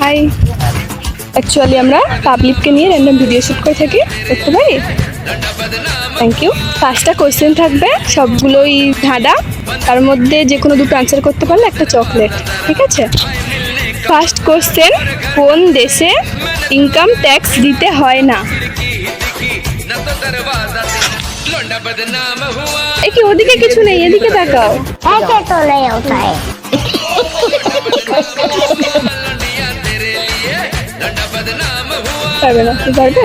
High actually আমরা পাবলিককে নিয়ে র্যান্ডম ভিডিও শ্যুট করে থাকি দেখতে পারি? থ্যাংক ইউ পাঁচটা কোশ্চেন থাকবে সবগুলোই ধাঁধা। তার মধ্যে যে কোনো দুটো আনসার করতে পারলে একটা চকলেট ঠিক আছে? ফার্স্ট কোশ্চেন কোন দেশে ইনকাম ট্যাক্স দিতে হয় না? কি ওদিকে কিছু নেই এদিকে তাকাও। পারবে না তুই পারবে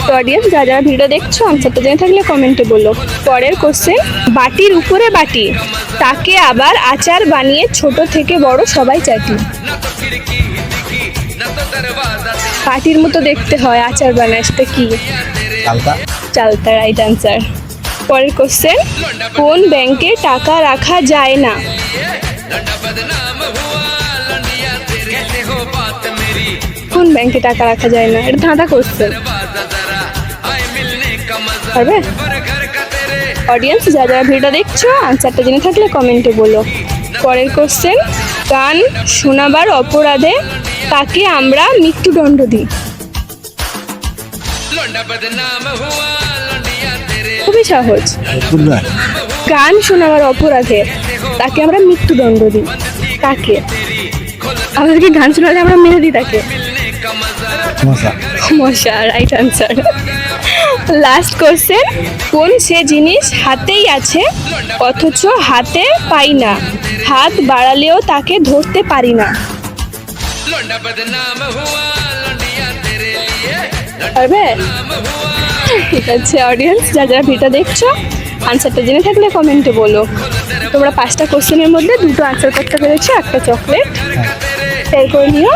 তো অডিয়েন্স যা যারা ভিডিও দেখছ আনসারটা জেনে থাকলে কমেন্টে বলো। পরের কোশ্চেন বাটির উপরে বাটি তাকে আবার আচার বানিয়ে ছোট থেকে বড় সবাই চাটি বাটির মতো দেখতে হয় আচার বানায় সেটা কি? চালতা। চালতা রাইট আনসার পরের কোশ্চেন কোন ব্যাংকে টাকা রাখা যায় না? ব্যাংকে টাকা রাখা যায় না। এটা ধাঁধা কোশ্চেন পারবে? অডিয়েন্স যা যারা ভিডিও দেখছ আনসারটা জেনে থাকলে কমেন্টে বলো। পরের কোশ্চেন গান শোনাবার অপরাধে তাকে আমরা মৃত্যুদণ্ড দিই? খুবই সহজ। গান শোনাবার অপরাধে তাকে আমরা মৃত্যুদণ্ড দিই? তাকে আমাদেরকে গান শোনালে আমরা মেরে দিই তাকে। মশা রাইট আনসার লাস্ট কোশ্চেন কোন সে জিনিস হাতেই আছে অথচ হাতে পাই না হাত বাড়ালেও তাকে ধরতে পারি না। পারবে? ঠিক আছে অডিয়েন্স যা যারা ভিডিও দেখছ আনসারটা জেনে থাকলে কমেন্টে বলো। তোমরা পাঁচটা কোশ্চেনের মধ্যে দুটো আনসার করতে পেরেছ একটা চকলেট শেয়ার করে নিও।